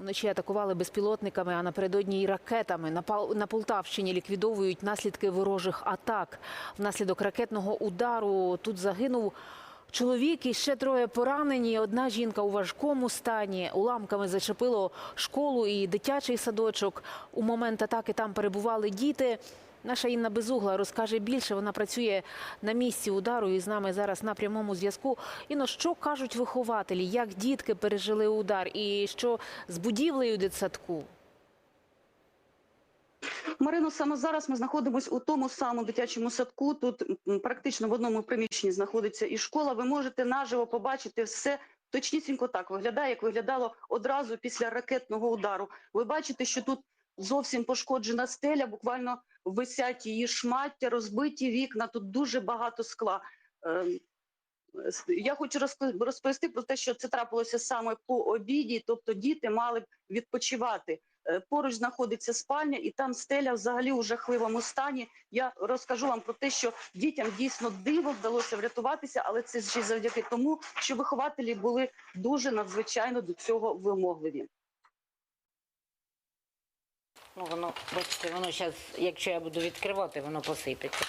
Уночі атакували безпілотниками, а напередодні й ракетами. На на Полтавщині ліквідовують наслідки ворожих атак. Внаслідок ракетного удару тут загинув чоловік і ще троє поранені. Одна жінка у важкому стані. Уламками зачепило школу і дитячий садочок. У момент атаки там перебували діти. Наша Інна Безугла розкаже більше. Вона працює на місці удару і з нами зараз на прямому зв'язку. Іно, що кажуть вихователі, як дітки пережили удар, і що з будівлею дитсадку? Марино, саме зараз ми знаходимося у тому самому дитячому садку. Тут практично в одному приміщенні знаходиться і школа. Ви можете наживо побачити все. Точнісінько так виглядає, як виглядало одразу після ракетного удару. Ви бачите, що тут зовсім пошкоджена стеля, буквально висять її шмаття, розбиті вікна. Тут дуже багато скла. Ем, Я хочу розпо- розповісти про те, що це трапилося саме по обіді, тобто діти мали б відпочивати. Е, Поруч знаходиться спальня, і там стеля взагалі у жахливому стані. Я розкажу вам про те, що дітям дійсно диво вдалося врятуватися, але це ще завдяки тому, що вихователі були дуже надзвичайно до цього вимогливі. Ну, воно, бачите, воно зараз, якщо я буду відкривати, воно посипеться.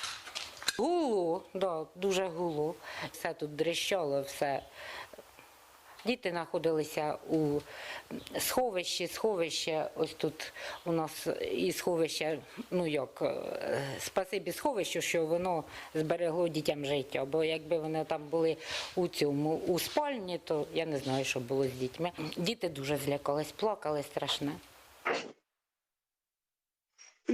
Гуло, да, дуже гуло. Все тут дрищало, все. Діти знаходилися у сховищі, сховище, ось тут у нас і сховище, ну як, е, спасибі сховищу, що воно зберегло дітям життя. Бо якби вони там були у цьому, у спальні, то я не знаю, що було з дітьми. Діти дуже злякались, плакали страшне.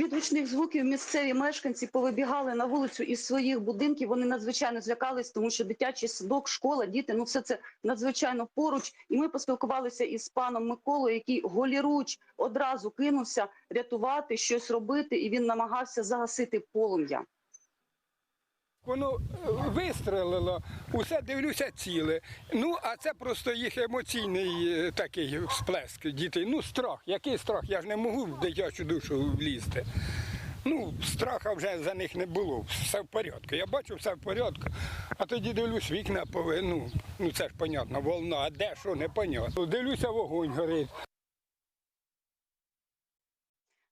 Від гучних звуків місцеві мешканці повибігали на вулицю із своїх будинків. Вони надзвичайно злякались, тому що дитячий садок, школа, діти ну все це надзвичайно поруч. І ми поспілкувалися із паном Миколою, який голіруч одразу кинувся рятувати, щось робити, і він намагався загасити полум'я. Воно е, вистрелило, усе дивлюся ціле. Ну, а це просто їх емоційний е, такий сплеск дітей. Ну, страх. Який страх? Я ж не можу в дитячу душу влізти. Ну, страха вже за них не було. Все в порядку. Я бачу, все в порядку. А тоді дивлюсь, вікна пове. Ну, ну це ж понятно, волна, а де що, непонятно. Дивлюся, вогонь горить.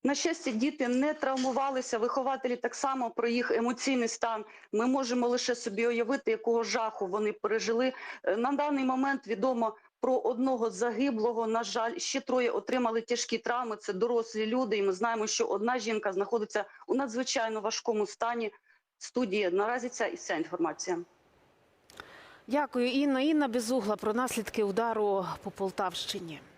На щастя, діти не травмувалися. Вихователі так само про їх емоційний стан. Ми можемо лише собі уявити, якого жаху вони пережили. Е, На даний момент відомо про одного загиблого. На жаль, ще троє отримали тяжкі травми. Це дорослі люди. І ми знаємо, що одна жінка знаходиться у надзвичайно важкому стані. Студії наразі ця і вся інформація. Дякую, Інна. Інна Безугла про наслідки удару по Полтавщині.